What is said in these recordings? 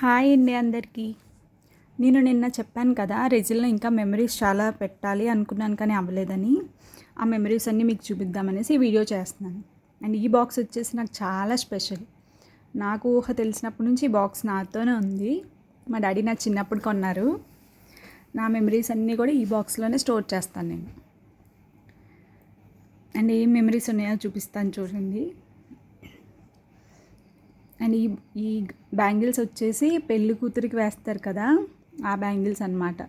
Hi అండి అందరికీ. నేను నిన్న చెప్పాను కదా రెజిల్లో ఇంకా మెమరీస్ చాలా పెట్టాలి అనుకున్నాను కానీ అవ్వలేదని. ఆ మెమరీస్ అన్నీ మీకు చూపిద్దామనేసి ఈ వీడియో చేస్తున్నాను. అండ్ ఈ బాక్స్ వచ్చేసి నాకు చాలా స్పెషల్. నాకు ఊహ తెలిసినప్పటి నుంచి ఈ బాక్స్ నాతోనే ఉంది. మా డాడీ నా చిన్నప్పుడు కొన్నారు. నా మెమరీస్ అన్నీ కూడా ఈ బాక్స్లోనే స్టోర్ చేస్తాను నేను. అండ్ ఏం మెమరీస్ ఉన్నాయో చూపిస్తాను చూడండి. అండ్ ఈ ఈ బ్యాంగిల్స్ వచ్చేసి పెళ్ళి కూతురికి వేస్తారు కదా ఆ బ్యాంగిల్స్ అనమాట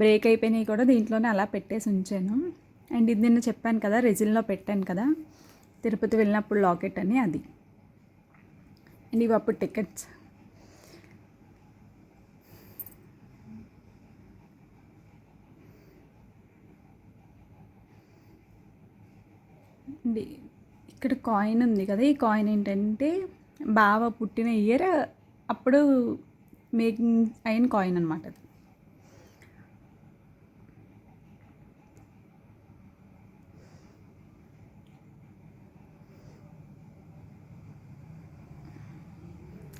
బ్రేక్ అయిపోయినాయి కూడా దీంట్లోనే అలా పెట్టేసి ఉంచాను. అండ్ ఇది నిన్న చెప్పాను కదా రెజిల్లో పెట్టాను కదా తిరుపతి వెళ్ళినప్పుడు లాకెట్ అని అది. అండ్ ఇవి అప్పుడు టికెట్స్. ఇక్కడ కాయిన్ ఉంది కదా ఈ కాయిన్ ఏంటంటే బావ పుట్టిన ఇయర్ అప్పుడు మేకింగ్ అయిన కాయిన్ అనమాట అది.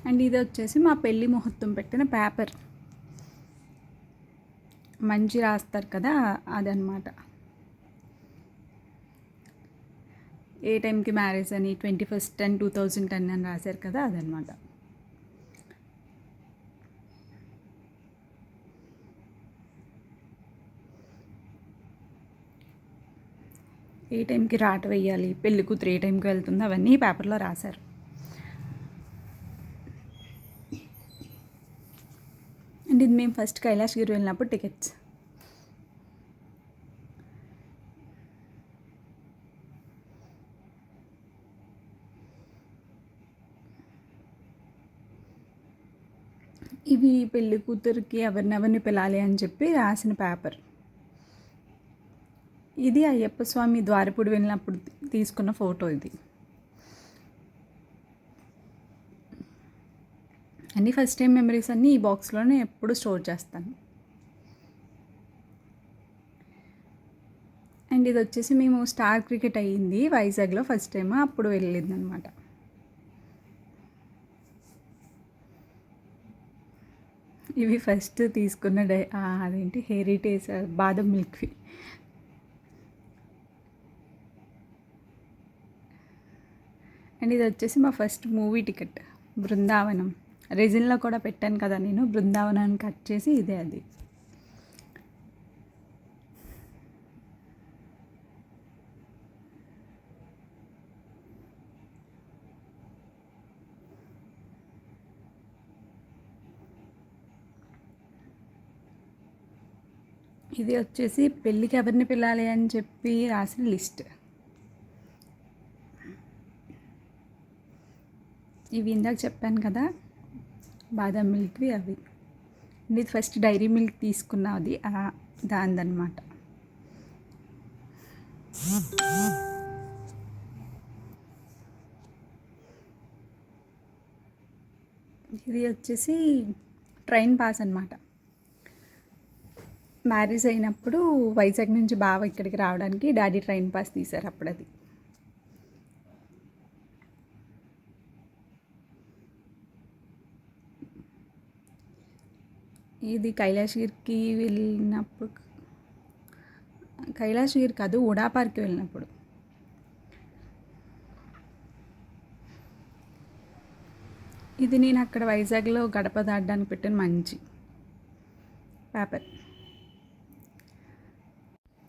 అండ్ ఇది వచ్చేసి మా పెళ్ళి ముహూర్తం పెట్టిన పేపర్. మంచి రాస్తారు కదా అదనమాట ఏ టైంకి మ్యారేజ్ అని twenty first ten two thousand ten అని రాశారు కదా అదనమాట. ఏ టైంకి రాట వేయాలి పెళ్ళి కూతురు ఏ టైంకి వెళ్తుంది అవన్నీ పేపర్లో రాశారు. అండ్ ఇది మేము ఫస్ట్ కైలాష్గిరి వెళ్ళినప్పుడు టికెట్స్. ఇవి పెళ్ళి కూతురికి ఎవరినెవరిని పిలాలి అని చెప్పి రాసిన పేపర్. ఇది అయ్యప్ప స్వామి ద్వారపుడు వెళ్ళినప్పుడు తీసుకున్న ఫోటో ఇది. అన్నీ ఫస్ట్ టైం మెమరీస్ అన్నీ ఈ బాక్స్లోనే ఎప్పుడు స్టోర్ చేస్తాను. అండ్ ఇది వచ్చేసి మేము స్టార్ క్రికెట్ అయ్యింది వైజాగ్లో ఫస్ట్ టైం అప్పుడు వెళ్ళింది అనమాట ఇవి ఫస్ట్ తీసుకున్న డై అదేంటి హెరిటేజ్ బాదం మిల్క్వి అండ్ ఇది వచ్చేసి మా ఫస్ట్ మూవీ టికెట్ బృందావనం. రెజిన్లో కూడా పెట్టాను కదా నేను బృందావనాన్ని కట్ చేసి ఇదే అది. ఇది వచ్చేసి పెళ్ళికి ఎవరిని పిల్లాలి అని చెప్పి రాసిన లిస్ట్. ఇవి ఇందాక చెప్పాను కదా బాదం మిల్క్వి అవి. ఇది ఫస్ట్ డైరీ మిల్క్ తీసుకున్నా అది దానిదనమాట ఇది వచ్చేసి ట్రైన్ పాస్ అనమాట మ్యారేజ్ అయినప్పుడు వైజాగ్ నుంచి బావ ఇక్కడికి రావడానికి డాడీ ట్రైన్ పాస్ తీశారు అప్పుడు అది ఇది కైలాసగిరికి వెళ్ళినప్పుడు కైలాసగిరి కాదు ఉడాపార్క్కి వెళ్ళినప్పుడు. ఇది నేను అక్కడ వైజాగ్లో గడప దాటడానికి పెట్టిన మంచి paper.